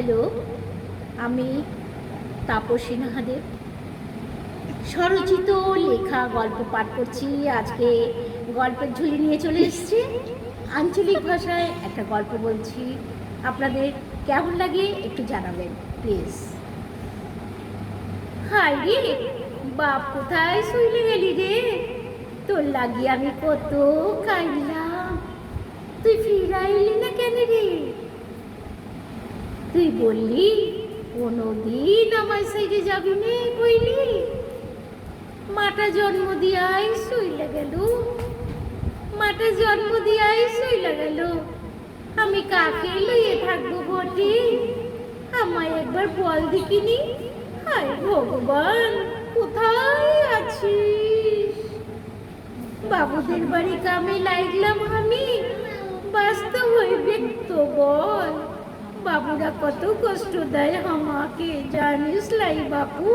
Hello, আমি তাপসী নাহাদেব স্বরচিত লেখা গল্প পাঠ করছি। আজকে গল্পের ঝুলি নিয়ে চলে এসেছি। আঞ্চলিক ভাষায় একটা গল্প বলছি। আপনাদের কেমন লাগে একটু জানাবেন, প্লিজ। হাই রে, বাপ কোথায় শুইলে গেলি রে? তোর লাগি আমি কত কাইলাম তুই ফিরাইলি না কেন রে? তুই বললি কোনো কোনোদিন আমার সাইডে যাবি নে কইলি। মাটা জন্ম দিয়াই শুইলে গেল। মাটা জন্ম দিয়াই শুইলে গেল। আমি কাকে লইয়ে থাকব ঘটি আমায় একবার বল দেখিনি। হায় ভগবান, কোথায় আছিস? বাবুদের বাড়ি কামে লাগলাম আমি। বাস্তব হইবে তো বল। বাবুরা কত কষ্ট দেয় আমাকে, জানিস লাই বাপু?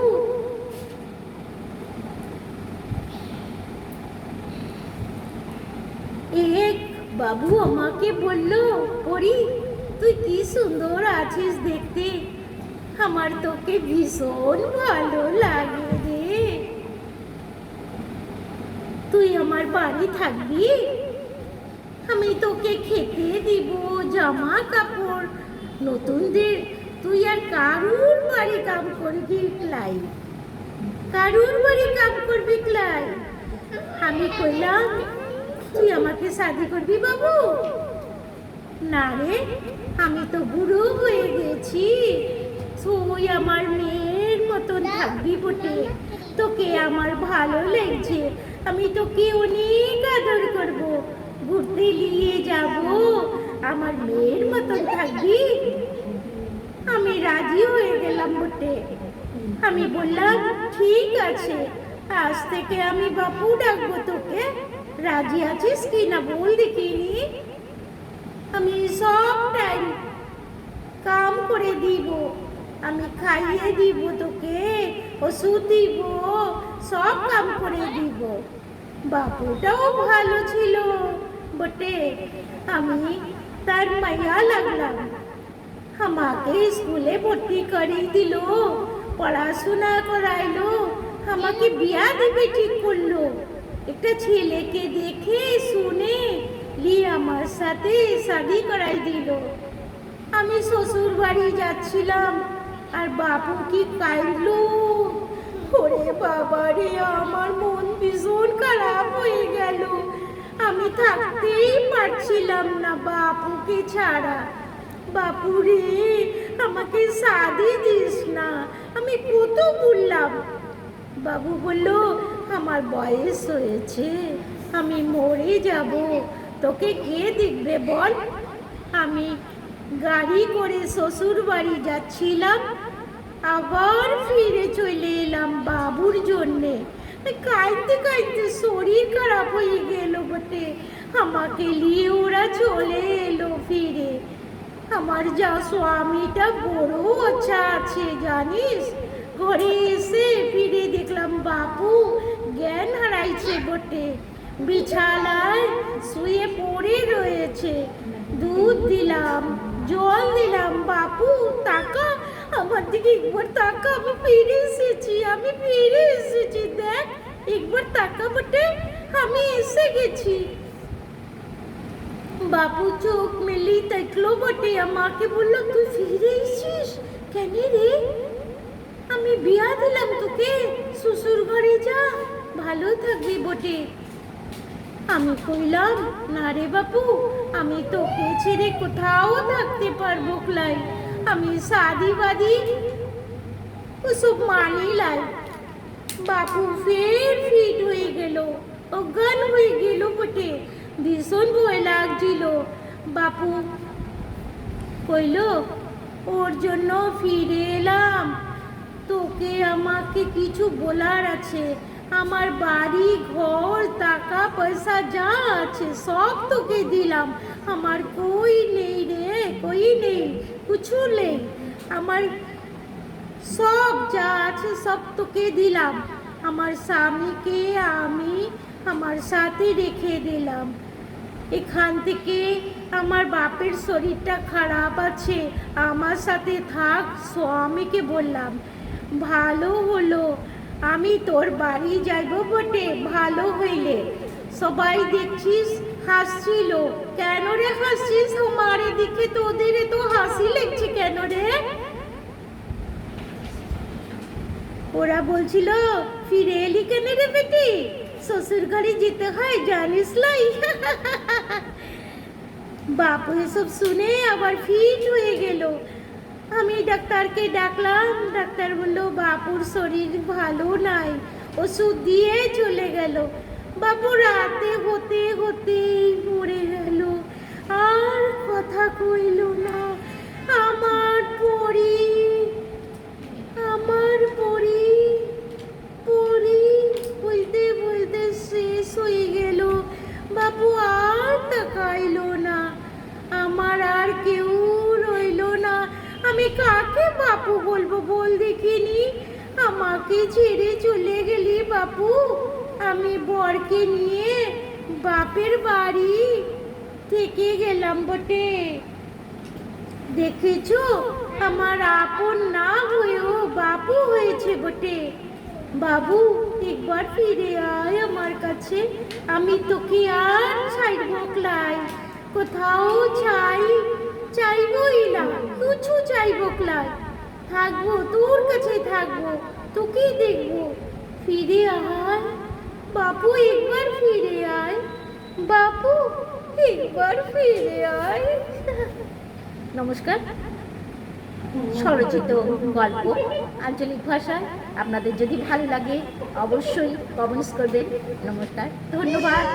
এক, বাবু আমাকে বলল, পরি, তুই কি সুন্দর আছিস দেখতে? আমার তোকে ভীষণ ভালো লাগে রে। তুই আমার বাড়ি থাকবি? আমি তোকে খেতে দিব, জামা কাপড় নতুনদের, তুই আর কারুর বাড়ি কাম করবি ক্লাই? কারুর বাড়ি কাম করবি ক্লাই? আমি কইলাম, তুই আমাকে শাদি করবি বাবু? না রে, আমি তো বুড়ো হয়ে গেছি। তুই আমার মেয়ের মতন থাকবি বটে। তোকে আমার ভালো লাগছে। আমি তোকে অনেক আদর করব। ঘুরতে নিয়ে যাব। আমার মেয়ের মতন থাকবি? রাজি হয়ে গেলাম বটে। আমি বললাম, ঠিক আছে, আজ থেকে আমি বাপু ডাকবো তোকে। রাজি আছিস কি না বল দেখিনি? আমি সব টাইম কাম করে দিব, আমি খাইয়ে দিব তোকে, ওষুধ দিব, সব কাম করে দিব। বাপুটাও ভালো ছিল বটে, আমি তার মায়া লাগলাম। আমাকে স্কুলে ভর্তি করিয়ে দিল, পড়াশোনা করাইলো, আমাকে বিয়া দেবে ঠিক করল। একটা ছেলেকে দেখে, শুনে লি আমার সাথে শাদি করাই দিল। আমি শ্বশুর বাড়ি যাচ্ছিলাম, আর বাপু কি কাইলো? ওরে বাবা রে, আমার মন ভীষণ খারাপ হয়ে গেল। আমি থাকতেই পারছিলাম না বাপুকে ছাড়া। বাপু রে আমাকে শাদি দিস না। আমি কত বললাম। বাবু বলল, আমার বয়স হয়েছে, আমি মরে যাব। তোকে কে দেখবে বল? আমি গাড়ি করে শ্বশুর বাড়ি যাচ্ছিলাম। আবার ফিরে চলে এলাম বাবুর জন্যে। কাঁদতে কাঁদতে শরীর খারাপ হয়ে গেল বটে। আমাকে নিয়ে ওরা চলে এলো ফিরে। আমার যা স্বামীটা বড় আচ্ছা আছে, জানিস? ঘরে এসে ফিরে দেখলাম বাপু জ্ঞান হারাইছে বটে। বিছানায় শুয়ে পড়ে রয়েছে। দুধ দিলাম, জল দিলাম, বাপু তাকা। আমার দিকে একবার তাকা, আমি ফিরে এসেছি, আমি ফিরে এসেছি, দেখ, একবার তাকা বটে। আমি এসে গেছি। বাপু চোখ মেলি দেখল বটে, আমাকে বলল, তুই ফিরে এসেছিস? কেন রে? আমি বিয়া দিলাম তোকে। শ্বশুর ঘরে যা, ভালো থাকবি বটে। আমি কইলাম, না রে বাপু আমি তোকে ছেড়ে কোথাও থাকতে পারব ক্লাই আমি শাদি বাদি, ওসব মানি লাই। বাপু ফের ফিট হয়ে গেল, অজ্ঞান হয়ে গেল বটে। ভীষণ ভয় লাগছিল। বাপু কইল, ওর জন্য ফিরে এলাম। তোকে আমাকে কিছু বলার আছে। আমার বাড়ি, ঘর, টাকা, পয়সা যা আছে সব তোকে দিলাম। আমার কই নেই রে, কই নেই, কিছু নেই। আমার সব যা আছে সব তোকে দিলাম। আমার স্বামীকে আমি, আমার সাথে রেখে দিলাম। এখান থেকে আমার বাপের শরীরটা খারাপ আছে, আমার সাথে থাক, স্বামীকে বললাম। ভালো হলো, আমি তোর বাড়ি যাইব বটে, ভালো হইলে। সবাই দেখছিস, হাসছিল। কেন রে হাসছিস? আমার এদিকে তোদের তো হাসি লাগছে কেন রে? ওরা বলছিল, ফিরে এলি কেন রে বেটি? শ্বশুর ঘরে যেতে হয়, জানিস লাই? বাপু এসব শুনে আবার ফিট হয়ে গেল। আমি ডাক্তারকে ডাকলাম, ডাক্তার বলল, বাপুর শরীর ভালো নাই, ওষুধ দিয়ে চলে গেল। বাপু রাতে হতে হতেই মরে গেল। আর কথা কইল আমাকে ছেড়ে চলে গেলি বাপু। আমি বরকে নিয়ে বাপের বাড়ি থেকে গেলাম বটে। দেখেছ? আমার আপন না হয়েও বাপু হয়েছে বটে। বাবু, একবার ফিরে আয় আমার কাছে। আমি তোকে আর ছাইব ক্লাই। কোথাও চাই, চাইবই না, কিছু চাইব ক্লাই। থাকব, তোর কাছে থাকব। তোকেই দেখব। ফিরে আয়। বাপু একবার ফিরে আয়। বাপু একবার ফিরে আয়। নমস্কার। স্বরচিত গল্প আঞ্চলিক ভাষায়। আপনাদের যদি ভালো লাগে, অবশ্যই কমেন্টস করবেন। নমস্কার। ধন্যবাদ।